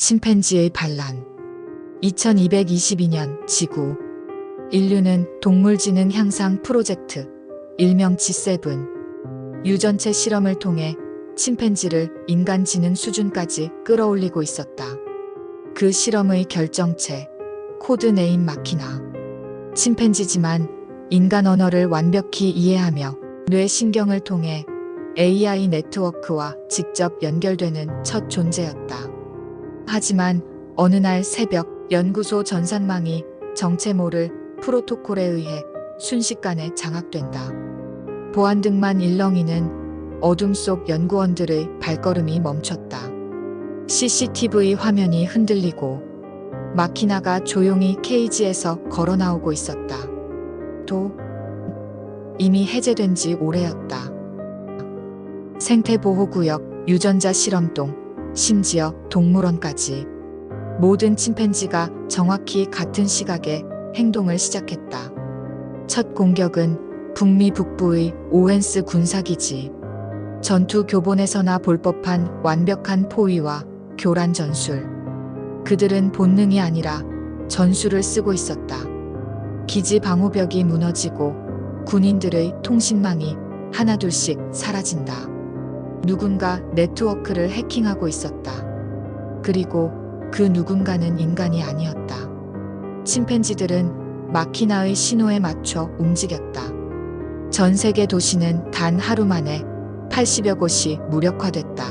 침팬지의 반란 2222년 지구 인류는 동물지능 향상 프로젝트 일명 G7 유전체 실험을 통해 침팬지를 인간 지능 수준까지 끌어올리고 있었다. 그 실험의 결정체 코드네임 마키나 침팬지지만 인간 언어를 완벽히 이해하며 뇌 신경을 통해 AI 네트워크와 직접 연결되는 첫 존재였다. 하지만 어느 날 새벽 연구소 전산망이 정체 모를 프로토콜에 의해 순식간에 장악된다. 보안 등만 일렁이는 어둠 속 연구원들의 발걸음이 멈췄다. CCTV 화면이 흔들리고 마키나가 조용히 케이지에서 걸어 나오고 있었다. 도 이미 해제된 지 오래였다. 생태보호구역, 유전자 실험동, 심지어 동물원까지 모든 침팬지가 정확히 같은 시각에 행동을 시작했다. 첫 공격은 북미 북부의 오웬스 군사기지. 전투 교본에서나 볼 법한 완벽한 포위와 교란 전술. 그들은 본능이 아니라 전술을 쓰고 있었다. 기지 방호벽이 무너지고 군인들의 통신망이 하나둘씩 사라진다. 누군가 네트워크를 해킹하고 있었다. 그리고 그 누군가는 인간이 아니었다. 침팬지들은 마키나의 신호에 맞춰 움직였다. 전 세계 도시는 단 하루 만에 80여 곳이 무력화됐다.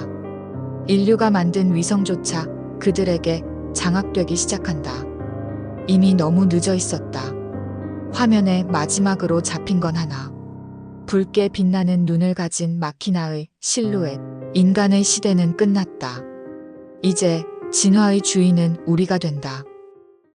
인류가 만든 위성조차 그들에게 장악되기 시작한다. 이미 너무 늦어 있었다. 화면에 마지막으로 잡힌 건 하나. 붉게 빛나는 눈을 가진 마키나의 실루엣. 인간의 시대는 끝났다. 이제 진화의 주인은 우리가 된다.